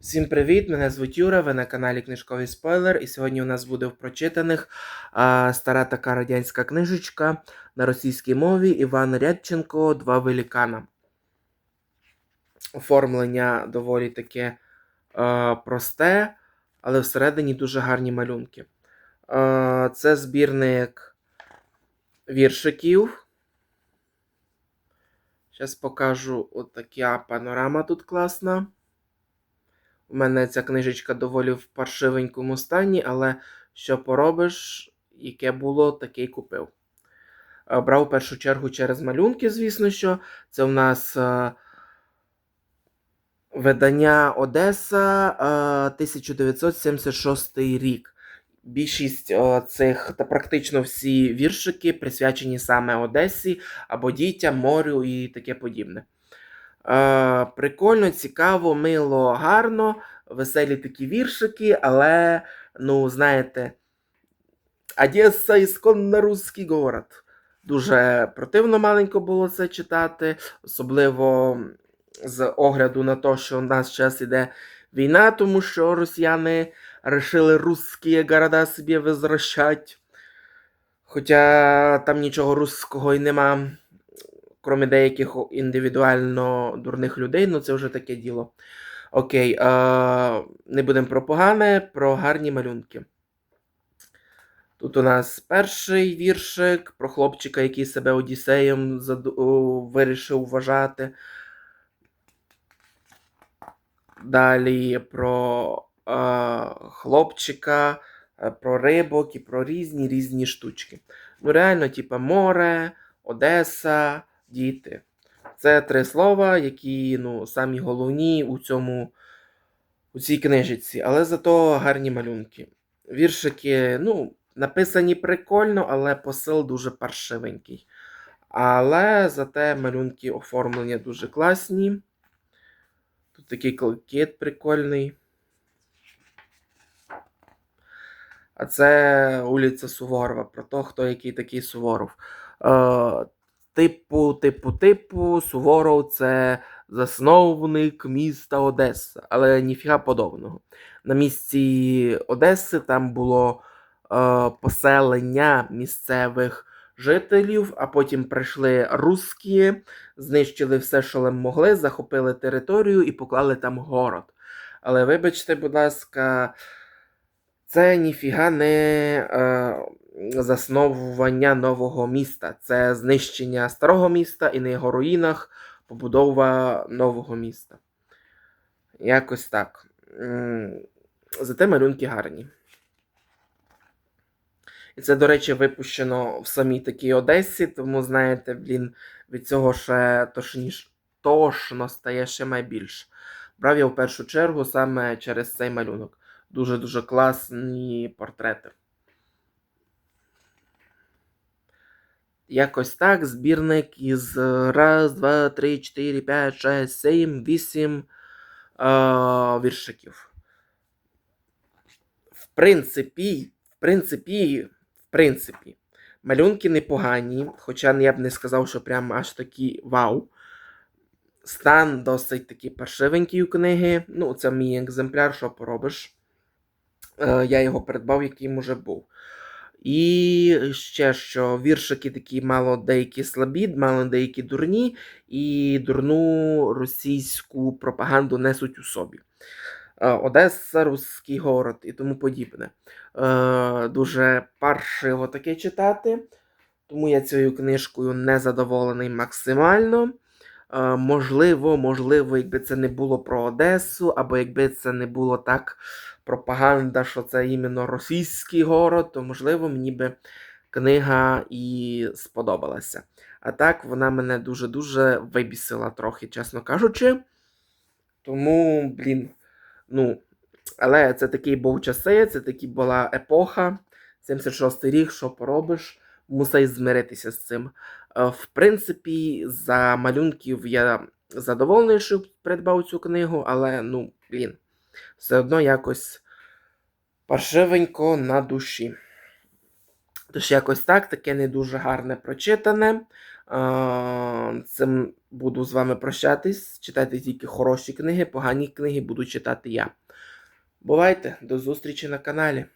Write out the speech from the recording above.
Всім привіт! Мене звуть Юра, ви на каналі Книжковий Спойлер. І сьогодні у нас буде в прочитаних а, стара така радянська книжечка на російській мові Іван Рядченко Два великана. Оформлення доволі таке а, просте, але всередині дуже гарні малюнки. А, це збірник віршиків. Зараз покажу от така панорама тут класна. У мене ця книжечка доволі в паршивенькому стані, але що поробиш, яке було, таке й купив. Е, Брав в першу чергу через малюнки, звісно, що це в нас е, видання Одеса е, 1976 рік. Більшість е, цих та практично всі віршики присвячені саме Одесі або дітям, морю і таке подібне. Е, прикольно, цікаво, мило, гарно, веселі такі віршики, але, ну, знаєте, Одеса ісконно русський город. Дуже противно маленько було це читати, особливо з огляду на те, що у нас зараз іде війна, тому що росіяни решили русські города собі возвращать. Хоча там нічого руського і нема крім деяких індивідуально дурних людей, ну це вже таке діло. Окей, е, не будемо про погане, про гарні малюнки. Тут у нас перший віршик про хлопчика, який себе Одіссеєм заду- вирішив вважати. Далі про е, хлопчика, про рибок і про різні різні штучки. Ну, реально, типа море, Одеса, діти. Це три слова, які ну, самі головні у цьому у цій книжці, але зато гарні малюнки. Віршики, ну, написані прикольно, але посил дуже паршивенький. Але зате малюнки оформлення дуже класні. Тут такий кликет прикольний. А це вулиця Суворова, про те, хто який такий Суворов. Типу, типу, типу, Суворов це засновник міста Одеса, але ніфіга подобного. На місці Одеси там було е, поселення місцевих жителів, а потім прийшли русські, знищили все, що могли, захопили територію і поклали там город. Але вибачте, будь ласка, це ніфіга не е, засновування нового міста. Це знищення старого міста і на його руїнах побудова нового міста. Якось так. Зате малюнки гарні. І це, до речі, випущено в самій такій Одесі, тому, знаєте, блін, від цього ще тошніш, тошно стає ще найбільше. Брав я в першу чергу саме через цей малюнок. Дуже-дуже класні портрети. Якось так. Збірник із е, раз, два, три, чотири, п'ять, шесть, сім, вісім е, віршиків. В принципі, в принципі, в принципі, малюнки непогані, хоча я б не сказав, що прям аж такі вау. Стан досить такий паршивенький у книги. Ну, це мій екземпляр, що поробиш. Е, я його придбав, яким уже був. І ще що віршики такі мало деякі слабі, мало деякі дурні, і дурну російську пропаганду несуть у собі. Е, Одеса, Руський город і тому подібне. Е, Дуже паршиво таке читати, тому я цією книжкою не задоволений максимально. Е, Можливо, можливо, якби це не було про Одесу, або якби це не було так пропаганда, що це іменно російський город, то можливо мені би книга і сподобалася. А так вона мене дуже-дуже вибісила трохи, чесно кажучи. Тому, блін, ну, але це такий був часи, це такі була епоха. 76-й рік, що поробиш, мусить змиритися з цим. Е, В принципі, за малюнків я задоволений, що придбав цю книгу, але, ну, блін, все одно якось паршивенько на душі. Тож якось так, таке не дуже гарне прочитане. А, Цим буду з вами прощатись. Читайте тільки хороші книги, погані книги буду читати я. Бувайте, до зустрічі на каналі.